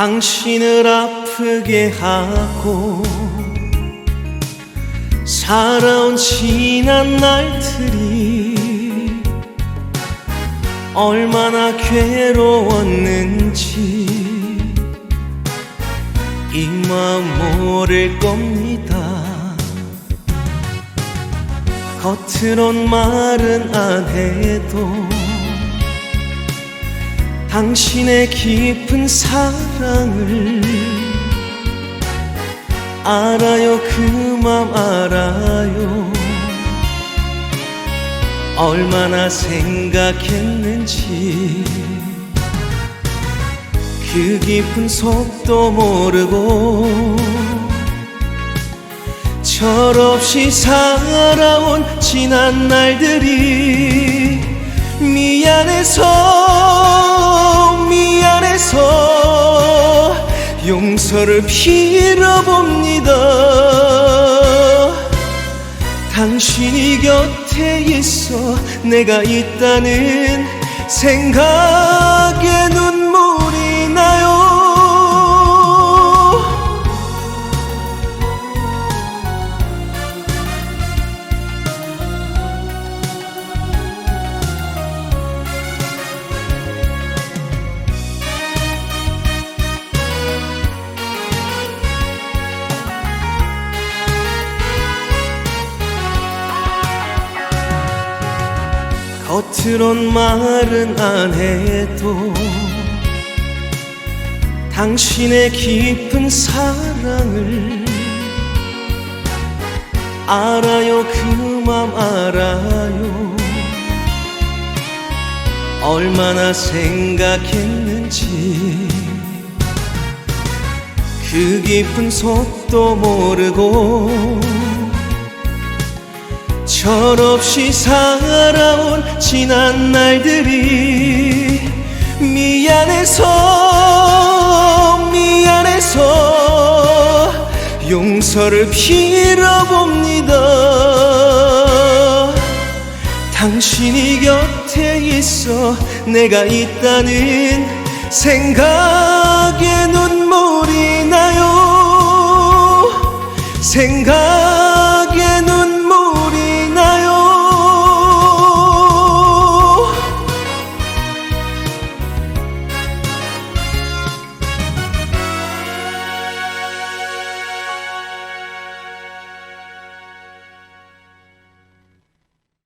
당신을 아프게 하고 살아온 지난 날들이 얼마나 괴로웠는지 이 마음 모를 겁니다. 겉으론 말은 안 해도 당신의 깊은 사랑을 알아요 그 맘 알아요. 얼마나 생각했는지 그 깊은 속도 모르고 철없이 살아온 지난 날들이 미안해서 용서를 빌어봅니다. 당신이 곁에 있어 내가 있다는 생각에 눈 겉으론 말은 안 해도 당신의 깊은 사랑을 알아요 그 맘 알아요. 얼마나 생각했는지 그 깊은 속도 모르고 철없이 살아온 지난 날들이 미안해서 미안해서 용서를 빌어봅니다. 당신이 곁에 있어 내가 있다는 생각에 눈물이 나요. 생각